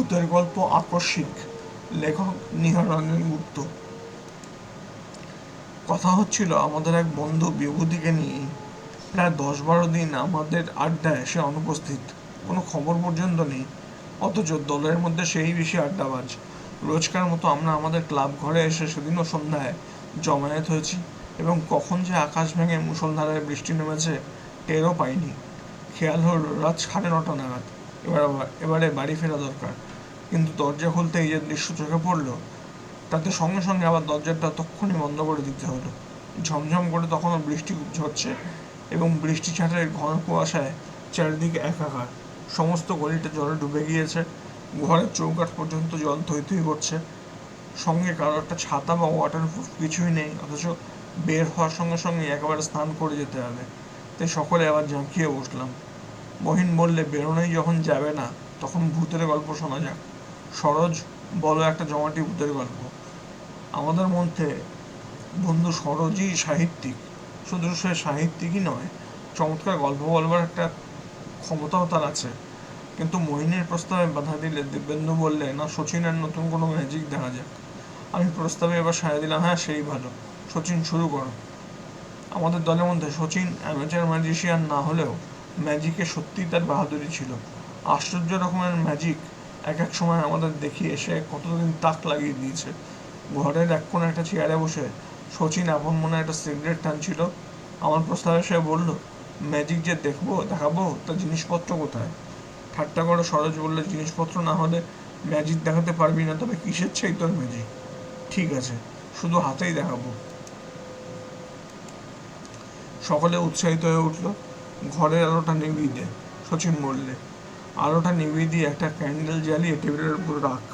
ভূতের গল্প আকস্মিক। লেখক নিহার রঞ্জন গুপ্ত কথা হচ্ছিল, আমাদের এক বন্ধু বিভূতিকে নিয়ে প্রায় দশ বারো দিন আমাদের আড্ডায় সে অনুপস্থিত। কোনো খবর পর্যন্ত নেই। অথচ দলের মধ্যে সেই বেশি আড্ডাবাজ। রোজকার মতো আমরা আমাদের ক্লাব ঘরে এসে সেদিনও সন্ধ্যায় জমায়েত হয়েছি এবং কখন যে আকাশ ভেঙে মুসলধারায় বৃষ্টি নেমেছে, টেরও পাইনি। খেয়াল হল রাত সাড়ে নটা নাগাদ। এবার এবারে বাড়ি ফেরা দরকার। কিন্তু দরজা খুলতে এই যে দৃশ্য চোখে পড়ল, তাতে সঙ্গে সঙ্গে আবার দরজাটা তক্ষুনি বন্ধ করে দিতে হলো। ঝমঝম করে তখনও বৃষ্টি ঝরছে এবং বৃষ্টি ছাটের ঘন কুয়াশায় চারিদিকে একাকার। সমস্ত গলিটা জলে ডুবে গিয়েছে। ঘরের চৌকাঠ পর্যন্ত জল থই থই করছে। সঙ্গে কারও একটা ছাতা বা ওয়াটার প্রুফ কিছুই নেই, অথচ বের হওয়ার সঙ্গে সঙ্গে একেবারে স্নান করে যেতে হবে। তাই সকলে আবার ঝাঁকিয়ে বসলাম। মহিন বললে, বেরোনোই যখন যাবে না, তখন ভূতের গল্প শোনা যাক। সরোজ, বলো একটা জমাটি ভূতের গল্প। আমাদের মধ্যে বন্ধু সরোজই সাহিত্যিক। শুধু সে সাহিত্যিকই নয়, চমৎকার গল্প বলবার একটা ক্ষমতাও তার আছে। কিন্তু মোহিনীর প্রস্তাবে বাধা দিলে দিব্যেন্দু বললে, না সচিনের নতুন কোনো ম্যাজিক দেখা যাক। আমি প্রস্তাবে এবার সাড়া দিলাম হ্যাঁ সেই ভালো। সচিন শুরু করো। আমাদের দলের মধ্যে সচিন অ্যামেচার ম্যাজিশিয়ান না হলেও ম্যাজিকে সত্যিই তার বাহাদুরি ছিল। আশ্চর্য রকমের ম্যাজিক এক এক সময় আমাদের দেখিয়ে সে কতদিন তাক লাগিয়ে দিয়েছে। ঘরের এক কোণে একটা চেয়ারে বসে সচিন আপন মনে একটা সিগারেট টানছিল। আমার প্রস্তাবে সে বলল ম্যাজিক যে দেখব, দেখাবো, তা জিনিসপত্র কোথায়? ঠাট্টা করে সরোজ বললে, জিনিসপত্র না হলে ম্যাজিক দেখাতে পারবি না, তবে কিসের চাই তোর ম্যাজিক ঠিক আছে, শুধু হাতেই দেখাবো। সকলে উৎসাহিত হয়ে উঠল। ঘরের আলোটা নিভিয়ে দে সচিন বললে আলোটা নিভিয়ে দিয়ে একটা ক্যান্ডেল জ্বালিয়ে টেবিলের উপর রাখ।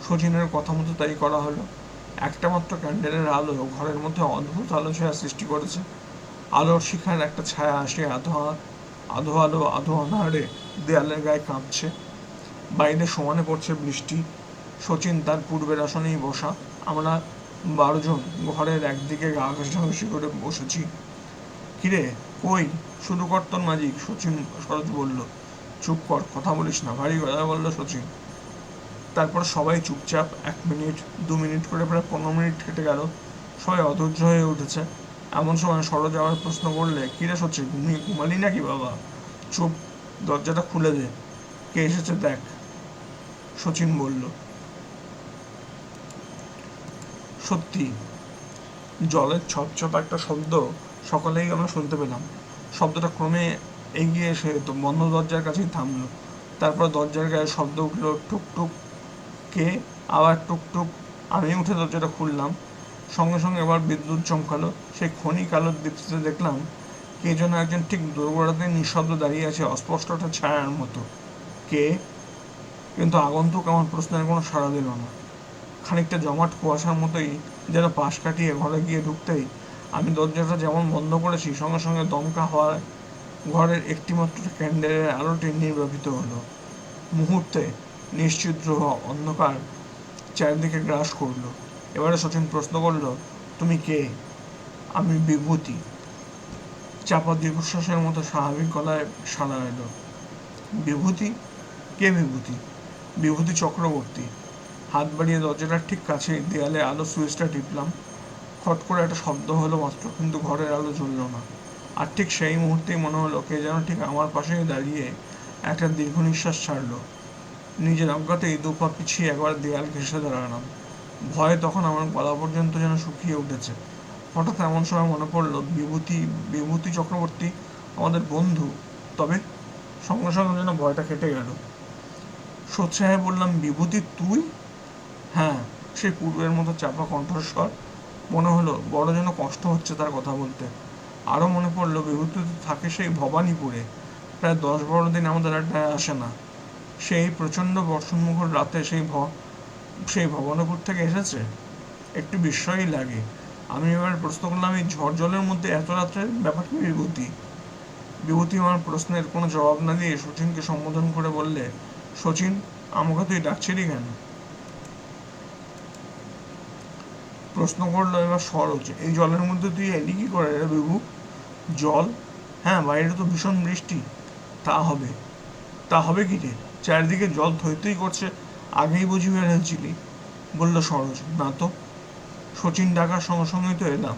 শচীনের কথা মতো তাই করা হলো। একটা মাত্র ক্যান্ডেলের আলো ঘরের মধ্যে অদ্ভুত আলো ছায়া সৃষ্টি করেছে। আলোর শিখার একটা ছায়া আসে আধো আধো আলো আধো আধারে দেয়ালের গায়ে কাঁপছে। বাইরে সমানে পড়ছে বৃষ্টি। শচীন তার পূর্বের আসনেই বসা। আমরা বারো জন ঘরের একদিকে গা করে বসেছি। কিরে, কই? শুরু কর তোর শচীন সরোজ বলল। চুপ কর, কথা বলিস না, ভারী কথা বলল সচিন। তারপর সবাই চুপচাপ এক মিনিট, দু মিনিট করে প্রায় পনেরো মিনিট কেটে গেল। সবাই অধৈর্য হয়ে উঠেছে। এমন সময় সরোজ আবার প্রশ্ন করলে কিরে সচিন, ঘুমিয়ে ঘুমালি নাকি বাবা? চুপ, দরজাটা খুলে দে। কে এসেছে দেখ। সচিন বলল, সত্যি, জলের ছপছপ একটা শব্দ সকলেই আমরা শুনতে পেলাম। শব্দটা ক্রমে এগিয়ে এসে তো বন্ধ দরজার কাছেই থামলো। তারপর দরজার গায়ে শব্দ উঠল টুক টুক কে আবার টুক টুক আমি উঠে দরজাটা খুললাম। সঙ্গে সঙ্গে এবার বিদ্যুৎ চমকালো। সেই খনি কালোর দীপ্তিতে দেখলাম কে যেন একজন ঠিক দোরগোড়াতে নিঃশব্দ দাঁড়িয়ে আছে অস্পষ্ট একটা ছায়ার মতো। কে? কিন্তু আগন্তুক আমার প্রশ্নের কোনো সাড়া দিল না। খানিকটা জমাট কুয়াশার মতোই যেন পাশ কাটিয়ে ঘরে গিয়ে ঢুকতেই আমি দরজাটা যেমন বন্ধ করেছি, সঙ্গে সঙ্গে দমকা হওয়ায় ঘরের একটিমাত্র ক্যান্ডেলের আলোটি নির্বাপিত হলো। মুহূর্তে নিশ্চিদ্র অন্ধকার চারিদিকে গ্রাস করল। এবারে সচিন প্রশ্ন করল, তুমি কে? আমি বিভূতি। চাপা দীর্ঘশ্বাসের মতো স্বাভাবিক গলায় সাড়া এলো। বিভূতি? কে বিভূতি? বিভূতি চক্রবর্তী। হাত বাড়িয়ে দরজাটার ঠিক কাছে দেয়ালে আলো সুইচটা টিপলাম। খট করে একটা শব্দ হলো মাত্র, কিন্তু ঘরের আলো জ্বললো না। আর ঠিক সেই মুহূর্তেই মনে হলো কে যেন ঠিক আমার পাশেই দাঁড়িয়ে একটা দীর্ঘ নিঃশ্বাস ছাড়লো। নিজের অজ্ঞাতেই দু পা পিছিয়ে একবার দেয়াল ঘেঁষে দাঁড়ালাম। ভয়ে তখন আমার গলা পর্যন্ত যেন শুকিয়ে উঠেছে। হঠাৎ এমন সময় মনে পড়ল, বিভূতি বিভূতি চক্রবর্তী আমাদের বন্ধু। তবে সঙ্গে সঙ্গে যেন ভয়টা কেটে গেল। সোচ্চায় বললাম, বিভূতি, তুই? হ্যাঁ সেই পূর্বের মতো চাপা কণ্ঠস্বর। মনে হলো বড় যেন কষ্ট হচ্ছে তার কথা বলতে। আরও মনে পড়ল বিভূতি তো থাকে সেই ভবানীপুরে। প্রায় দশ বারো দিন আমাদের আড্ডায় আসে না। সেই প্রচণ্ড বর্ষণমুখর রাতে সেই ভ, সেই ভবানীপুর থেকে এসেছে? একটু বিস্ময়ই লাগে। আমি এবার প্রশ্ন করলাম, এই ঝড় জলের মধ্যে এত রাত্রে ব্যাপার কি বিভূতি? বিভূতি আমার প্রশ্নের কোনো জবাব না দিয়ে সচিনকে সম্বোধন করে বললে, সচিন, আমাকে তুই ডাকছিলি কেন? প্রশ্ন করল এবার সরোজ, এই জলের মধ্যে তুই এলি কি করে রে বিভু? জল? হ্যাঁ বাইরে তো ভীষণ বৃষ্টি তা হবে। তা হবে কি রে? চারিদিকে জল থই থই করছে। আগেই বুঝি বের হয়েছিলি বলল সরোজ। না তো সচিন ডাকার সঙ্গে সঙ্গেই তো এলাম।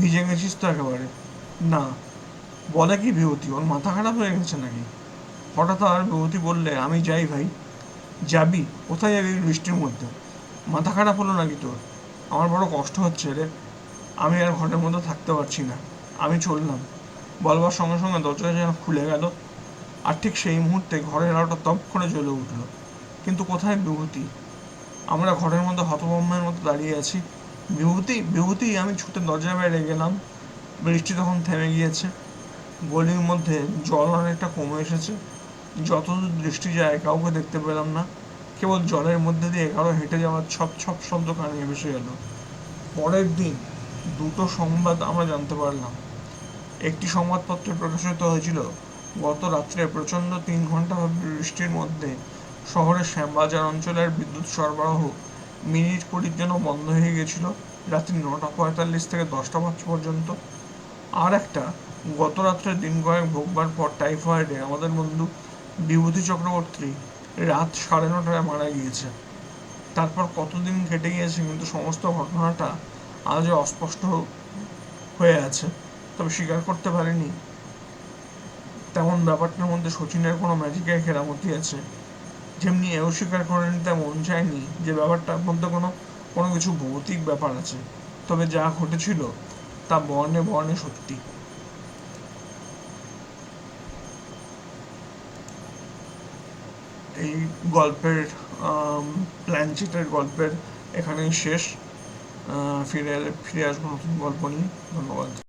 ভিজে গেছিস তো একেবারে। না, বলে কি বিভূতি ওর মাথা খারাপ হয়ে গেছে নাকি? হঠাৎ আর বিভূতি বললে, আমি যাই ভাই। যাবি? কোথায় যাবি বৃষ্টির মধ্যে? মাথা খারাপ হলো নাকি তোর? আমার বড় কষ্ট হচ্ছে রে। আমি আর ঘরের মধ্যে থাকতে পারছি না। আমি চললাম। বলবার সঙ্গে সঙ্গে দরজা যেন খুলে গেল আর ঠিক সেই মুহূর্তে ঘরের আলোটা তপ করে জ্বলে উঠল। কিন্তু কোথায় বিভূতি? আমরা ঘরের মধ্যে হতভম্বের মতো দাঁড়িয়ে আছি। বিভূতি? বিভূতি, আমি ছুটে দরজা বাইরে গেলাম। বৃষ্টি তখন থেমে গিয়েছে। গলির মধ্যে জল অনেকটা কমে এসেছে। যতদূর দৃষ্টি যায়, কাউকে দেখতে পেলাম না। কেবল জলের মধ্যে দিয়ে কারও হেঁটে যাওয়ার ছপ ছপ শব্দ কানে ভেসে গেল পরের দিন দুটো সংবাদ আমরা জানতে পারলাম। একটি সংবাদপত্রে প্রকাশিত হয়েছিল। গত রাত্রে প্রচণ্ড তিন ঘণ্টা বৃষ্টির মধ্যে শহরের শ্যামবাজার অঞ্চলের বিদ্যুৎ সরবরাহ মিনিট কুড়ির জন্য বন্ধ হয়ে গেছিল। রাত্রি নটা পঁয়তাল্লিশ থেকে দশটা পাঁচ পর্যন্ত। আর একটা, গত রাত্রে দিন কয়েক ভোগবার পর টাইফয়েডে আমাদের বন্ধু বিভূতি চক্রবর্তী রাত সাড়ে নটায় মারা গিয়েছে। তারপর কতদিন কেটে গিয়েছে কিন্তু সমস্ত ঘটনাটা আজও অস্পষ্ট হয়ে আছে। তবে স্বীকার করতে পারিনি। তেমন ব্যাপারটার মধ্যে সচিনের কোনো ম্যাজিকের খেরামতি আছে। যেমনি এও স্বীকার করে তেমন মন চায়নি। যে ব্যাপারটার মধ্যে কোনো কোনো কিছু ভৌতিক ব্যাপার আছে। তবে যা ঘটেছিল, তা বর্ণে বর্ণে সত্যি। এই গল্পের প্ল্যানচিটের গল্পের এখানেই শেষ। ফিরে ফিরে আসব নতুন গল্প নিয়ে। ধন্যবাদ।